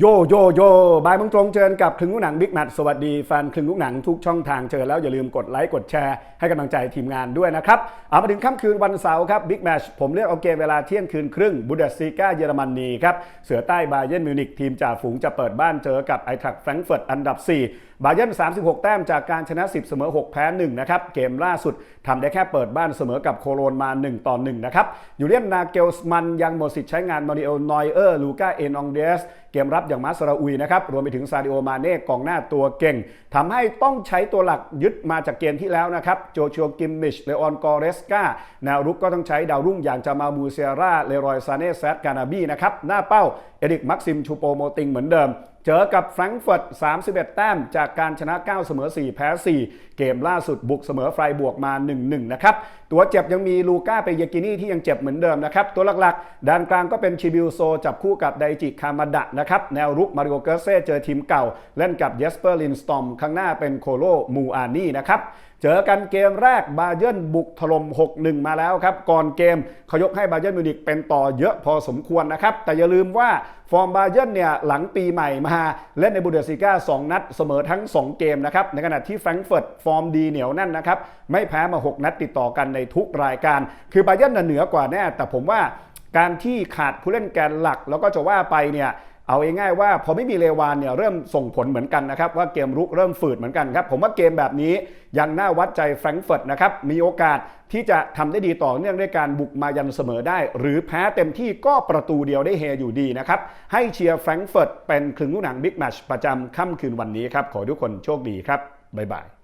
โยโยโยบายมึงตรงเจอกับคลึงลูกหนังบิ๊กแมทสวัสดีแฟนคลึงลูกหนังทุกช่องทางเชิญแล้วอย่าลืมกดไลค์กดแชร์ให้กำลังใจทีมงานด้วยนะครับเอามาถึงค่ำคืนวันเสาร์ครับบิ๊กแมชผมเลือกเอาเกมเวลาเที่ยงคืนครึ่งบูเดสซีกาเยอรมนีครับเสือใต้บาเยร์นมิวนิกทีมจ่าฝูงจะเปิดบ้านเจอกับไอทักแฟรงก์เฟิร์ตอันดับ 4 บาเยร์น36 แต้มจากการชนะ 10 เสมอ 6 แพ้ 1 นะครับ เกมล่าสุดทำได้แค่เปิดบ้านเสมอกับโคโลนมา 1 ต่อ 1 นะครับ ยูเลียนนาเกลสมันยังหมดสิทธิ์ใช้งานมาริเอลนอยเออร์ ลูก้าเอนองเดส เกมรับอย่างมาสราอุยนะครับ รวมไปถึงซาดิโอมาเน่กองหน้าตัวเก่งทำให้ต้องใช้ตัวหลักยึดมาจากเกมที่แล้วนะครับ โจชัวกิมมิช เลออนกอเรสกาแนวรุกก็ต้องใช้ดาวรุ่งอย่างจามามูเซียร่าเลรอยซาเน่แซดกานาบีนะครับ หน้าเป้า เอริกมักซิมชูโปโมติงเหมือนเดิม เจอกับแฟรงก์เฟิร์ต 31 แต้ม จากการชนะ 9 เสมอ 4 แพ้ 4 เกมล่าสุดบุกเสมอไฟบวกมา 1-1 นะครับ ตัวเจ็บยังมีลูก้าเปเยกินี่ที่ยังเจ็บเหมือนเดิมนะครับ ตัวหลักๆ ด้านกลางก็เป็นชิบิลโซ จับคู่กับไดจิคามาดะนะครับ แนวรุกมาริโอเกเซ่เจอทีมเก่า เล่นกับเยสเปอร์ลินสตอมข้างหน้าเป็นโคโลมูอานี่นะครับ เจอกันเกมแรกบาเยิร์นบุกถล่ม 6-1 มาแล้วครับ ก่อนเกมเขายกให้บาเยิร์นมิวนิกเป็นต่อเยอะพอสมควรนะครับ แต่อย่าลืมว่าฟอร์มบาเยิร์นเนี่ยหลังปีใหม่มา เล่นในบูเดสซิก้า 2 นัดเสมอทั้ง 2 เกมนะครับ ในขณะที่แฟรงก์เฟิร์ตฟอร์มดีเหนียวแน่นนะครับ ไม่แพ้มา 6 นัดติดต่อกันในทุกรายการ คือบาเยิร์นเหนือกว่าแน่ แต่ผมว่าการที่ขาดผู้เล่นแกนหลักแล้วก็จะว่าไปเนี่ย เอาง่ายๆว่าพอไม่มีเลวานเนี่ยเริ่มส่งผลเหมือนกันนะครับ ว่าเกมรุกเริ่มฝืดเหมือนกันครับ ผมว่าเกมแบบนี้ยังน่าวัดใจแฟรงก์เฟิร์ตนะครับมีโอกาสที่จะทำได้ดีต่อเนื่องด้วยการบุกมายันเสมอได้ หรือแพ้เต็มที่ก็ประตูเดียวได้เฮอยู่ดีนะครับ ให้เชียร์แฟรงก์เฟิร์ตเป็นครึ่งลูกหนังบิ๊กแมชประจำค่ำคืนวันนี้ครับ ขอทุกคนโชคดีครับบ๊ายบาย